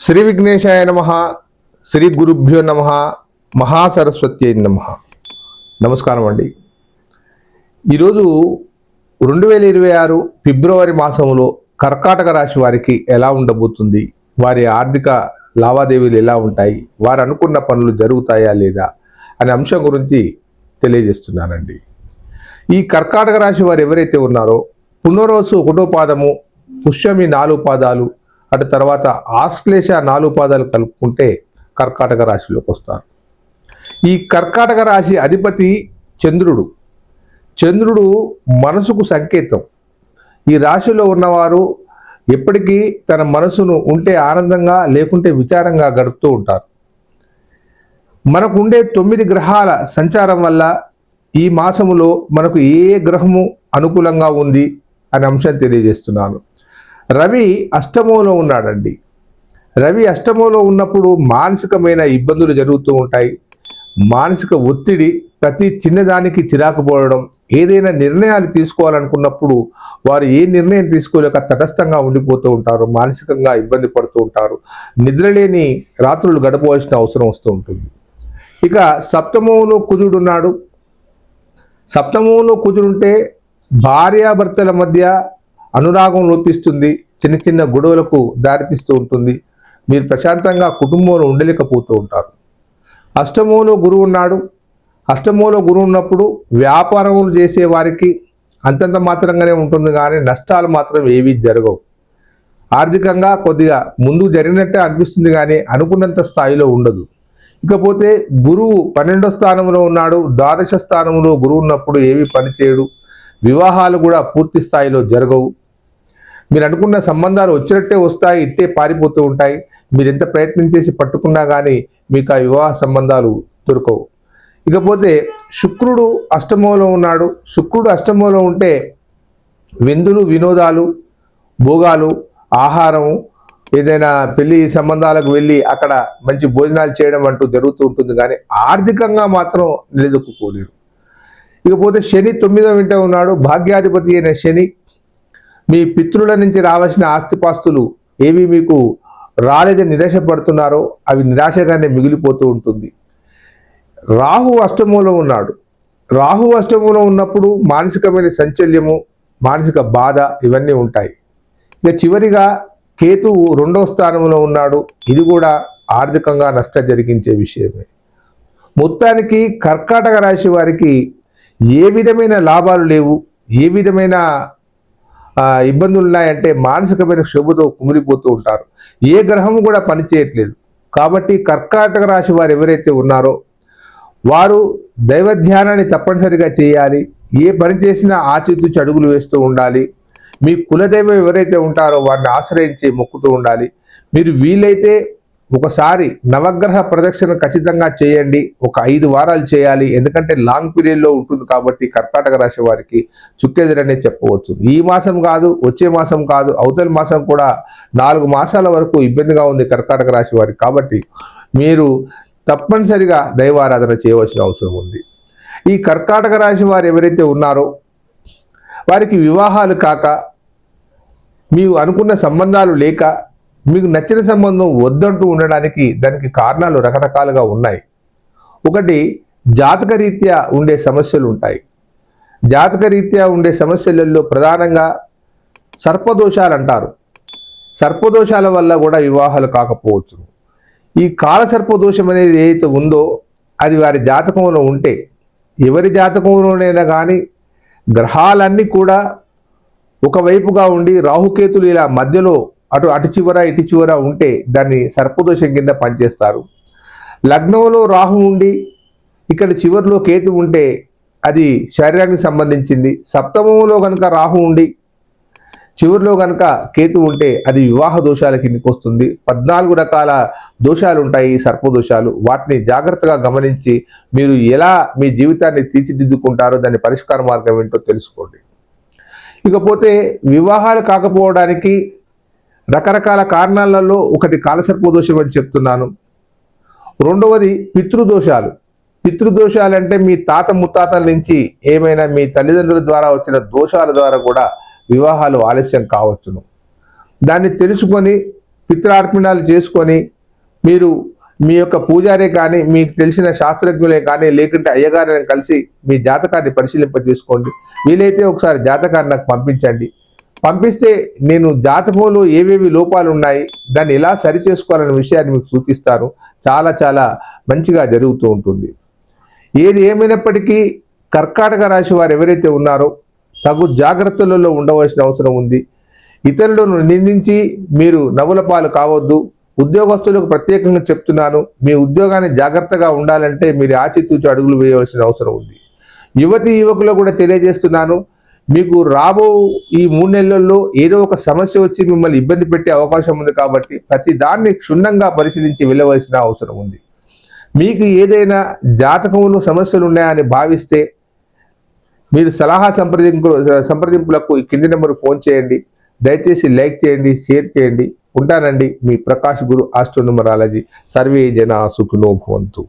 శ్రీ విఘ్నేశాయ నమ శ్రీ గురుభ్యో నమ మహాసరస్వతి నమ. నమస్కారం అండి. ఈరోజు రెండు వేల ఇరవై ఆరు ఫిబ్రవరి మాసంలో కర్కాటక రాశి వారికి ఎలా ఉండబోతుంది? వారి ఆర్థిక లావాదేవీలు ఎలా ఉంటాయి? వారు అనుకున్న పనులు జరుగుతాయా లేదా? అనే అంశం గురించి తెలియజేస్తున్నానండి. ఈ కర్కాటక రాశి వారు ఎవరైతే ఉన్నారో పునరోసు ఒకటో పాదము పుష్యమి నాలుగు పాదాలు అటు తర్వాత ఆశ్లేష నాలుగు పాదాలు కలుపుకుంటే కర్కాటక రాశిలోకి వస్తారు. ఈ కర్కాటక రాశి అధిపతి చంద్రుడు. చంద్రుడు మనసుకు సంకేతం. ఈ రాశిలో ఉన్నవారు ఎప్పటికీ తన మనసును ఉంటే ఆనందంగా లేకుంటే విచారంగా గడుపుతూ ఉంటారు. మనకు ఉండే తొమ్మిది గ్రహాల సంచారం వల్ల ఈ మాసములో మనకు ఏ గ్రహము అనుకూలంగా ఉంది అనే అంశం తెలియజేస్తున్నాను. రవి అష్టమంలో ఉన్నాడండి. రవి అష్టమంలో ఉన్నప్పుడు మానసికమైన ఇబ్బందులు జరుగుతూ ఉంటాయి. మానసిక ఒత్తిడి ప్రతి చిన్నదానికి చిరాకు పోవడం ఏదైనా నిర్ణయాలు తీసుకోవాలనుకున్నప్పుడు వారు ఏ నిర్ణయం తీసుకోలేక తటస్థంగా ఉండిపోతూ ఉంటారు మానసికంగా ఇబ్బంది పడుతూ ఉంటారు. నిద్రలేని రాత్రులు గడపవలసిన అవసరం వస్తూ ఉంటుంది. ఇక సప్తమంలో కుజుడు ఉన్నాడు. సప్తమంలో కుజుడుంటే భార్యాభర్తల మధ్య అనురాగం లోపిస్తుంది చిన్న చిన్న గొడవలకు దారితీస్తూ ఉంటుంది. మీరు ప్రశాంతంగా కుటుంబంలో ఉండలేకపోతూ ఉంటారు. అష్టమంలో గురువు ఉన్నాడు. అష్టమంలో గురువు ఉన్నప్పుడు వ్యాపారములు చేసే వారికి అంతంత మాత్రంగానే ఉంటుంది కానీ నష్టాలు మాత్రం ఏవీ జరగవు. ఆర్థికంగా కొద్దిగా ముందు జరిగినట్టే అనిపిస్తుంది కానీ అనుకున్నంత స్థాయిలో ఉండదు. ఇకపోతే గురువు పన్నెండో స్థానంలో ఉన్నాడు. ద్వాదశ స్థానంలో గురువు ఉన్నప్పుడు ఏవి పనిచేయడు. వివాహాలు కూడా పూర్తి స్థాయిలో జరగవు. మీరు అనుకున్న సంబంధాలు వచ్చినట్టే వస్తాయి ఇట్టే పారిపోతూ ఉంటాయి. మీరు ఎంత ప్రయత్నం చేసి పట్టుకున్నా కానీ మీకు ఆ వివాహ సంబంధాలు దొరకవు. ఇకపోతే శుక్రుడు అష్టమంలో ఉన్నాడు. శుక్రుడు అష్టమంలో ఉంటే విందులు వినోదాలు భోగాలు ఆహారం ఏదైనా పెళ్ళి సంబంధాలకు వెళ్ళి అక్కడ మంచి భోజనాలు చేయడం అంటూ జరుగుతూ ఉంటుంది కానీ ఆర్థికంగా మాత్రం నిలదొక్కుకోలేరు ఇకపోతే శని తొమ్మిదో వింట ఉన్నాడు. భాగ్యాధిపతి అయిన శని మీ పితృల నుంచి రావాల్సిన ఆస్తిపాస్తులు ఏవి మీకు రాలేదని నిరాశపడుతున్నారో అవి నిరాశగానే మిగిలిపోతూ ఉంటుంది. రాహు అష్టమంలో ఉన్నాడు. రాహు అష్టమంలో ఉన్నప్పుడు మానసికమైన సంచల్యము మానసిక బాధ ఇవన్నీ ఉంటాయి. ఇక చివరిగా కేతువు రెండవ స్థానంలో ఉన్నాడు. ఇది కూడా ఆర్థికంగా నష్టం జరిగించే విషయమే. మొత్తానికి కర్కాటక రాశి వారికి ఏ విధమైన లాభాలు లేవు ఏ విధమైన ఇబ్బందులు ఉన్నాయంటే మానసికమైన క్షోభతో కుమిలిపోతూ ఉంటారు. ఏ గ్రహం కూడా పనిచేయట్లేదు. కాబట్టి కర్కాటక రాశి వారు ఎవరైతే ఉన్నారో వారు దైవ ధ్యానాన్ని తప్పనిసరిగా చేయాలి. ఏ పని చేసినా ఆచితూచి అడుగులు వేస్తూ ఉండాలి. మీ కులదైవం ఎవరైతే ఉంటారో వారిని ఆశ్రయించి మొక్కుతూ ఉండాలి. మీరు వీలైతే ఒకసారి నవగ్రహ ప్రదక్షిణ ఖచ్చితంగా చేయండి. ఒక ఐదు వారాలు చేయాలి. ఎందుకంటే లాంగ్ పీరియడ్లో ఉంటుంది కాబట్టి కర్కాటక రాశి వారికి చుక్కెదురనే చెప్పవచ్చు. ఈ మాసం కాదు వచ్చే మాసం కాదు అవతల మాసం కూడా నాలుగు మాసాల వరకు ఇబ్బందిగా ఉంది కర్కాటక రాశి వారికి. కాబట్టి మీరు తప్పనిసరిగా దైవారాధన చేయవలసిన అవసరం ఉంది. ఈ కర్కాటక రాశి వారు ఎవరైతే ఉన్నారో వారికి వివాహాలు కాక మీరు అనుకున్న సంబంధాలు లేక మీకు నచ్చిన సంబంధం వద్దంటూ ఉండడానికి దానికి కారణాలు రకరకాలుగా ఉన్నాయి. ఒకటి జాతక రీత్యా ఉండే సమస్యలు ఉంటాయి. జాతక రీత్యా ఉండే సమస్యలలో ప్రధానంగా సర్పదోషాలు అంటారు. సర్పదోషాల వల్ల కూడా వివాహాలు కాకపోవచ్చు. ఈ కాల సర్పదోషం అనేది ఏదైతే ఉందో అది వారి జాతకంలో ఉంటే ఎవరి జాతకంలోనైనా కానీ గ్రహాలన్నీ కూడా ఒకవైపుగా ఉండి రాహుకేతులు ఇలా మధ్యలో అటు అటు చివర ఇటు చివర ఉంటే దాన్ని సర్పదోషం కింద పనిచేస్తారు. లగ్నంలో రాహు ఉండి ఇక్కడ చివరిలో కేతు ఉంటే అది శరీరానికి సంబంధించింది. సప్తమంలో కనుక రాహు ఉండి చివరిలో కనుక కేతు ఉంటే అది వివాహ దోషాల కిందకి వస్తుంది. పద్నాలుగు రకాల దోషాలు ఉంటాయి ఈ సర్పదోషాలు. వాటిని జాగ్రత్తగా గమనించి మీరు ఎలా మీ జీవితాన్ని తీర్చిదిద్దుకుంటారో దాని పరిష్కార మార్గం ఏంటో తెలుసుకోండి. ఇకపోతే వివాహాలు కాకపోవడానికి రకరకాల కారణాలలో ఒకటి కాలసర్పదోషం అని చెప్తున్నాను. రెండవది పితృదోషాలు. పితృదోషాలు అంటే మీ తాత ముత్తాతల నుంచి ఏమైనా మీ తల్లిదండ్రుల ద్వారా వచ్చిన దోషాల ద్వారా కూడా వివాహాలు ఆలస్యం కావచ్చును. దాన్ని తెలుసుకొని పిత్రార్పణాలు చేసుకొని మీరు మీ యొక్క పూజారే కానీ మీకు తెలిసిన శాస్త్రజ్ఞులే కానీ లేకుంటే అయ్యగారిని కలిసి మీ జాతకాన్ని పరిశీలింప చేసుకోండి వీలైతే ఒకసారి జాతకాన్ని నాకు పంపించండి. పంపిస్తే నేను జాతకంలో ఏవేవి లోపాలు ఉన్నాయి దాన్ని ఎలా సరి చేసుకోవాలనే విషయాన్ని మీకు సూచిస్తాను. చాలా చాలా మంచిగా జరుగుతూ ఉంటుంది. ఏది ఏమైనప్పటికీ కర్కాటక రాశి వారు ఎవరైతే ఉన్నారో తగు జాగ్రత్తలలో ఉండవలసిన అవసరం ఉంది. ఇతరులను నిందించి మీరు నవ్వుల పాలు కావద్దు. ఉద్యోగస్తులకు ప్రత్యేకంగా చెప్తున్నాను మీ ఉద్యోగాన్ని జాగ్రత్తగా ఉండాలంటే మీరు ఆచితూచి అడుగులు వేయవలసిన అవసరం ఉంది. యువతి యువకులు కూడా తెలియజేస్తున్నాను మీకు రాబో ఈ మూడు నెలల్లో ఏదో ఒక సమస్య వచ్చి మిమ్మల్ని ఇబ్బంది పెట్టే అవకాశం ఉంది కాబట్టి ప్రతి దాన్ని క్షుణ్ణంగా పరిశీలించి వెళ్ళవలసిన అవసరం ఉంది. మీకు ఏదైనా జాతకంలో సమస్యలు ఉన్నాయని భావిస్తే మీరు సలహా సంప్రదింపు సంప్రదింపులకు ఈ కింది నెంబర్ ఫోన్ చేయండి. దయచేసి లైక్ చేయండి షేర్ చేయండి. ఉంటానండి మీ ప్రకాష్ గురు ఆస్ట్రోనుమరాలజీ సర్వే జన సుఖినో భవంతు.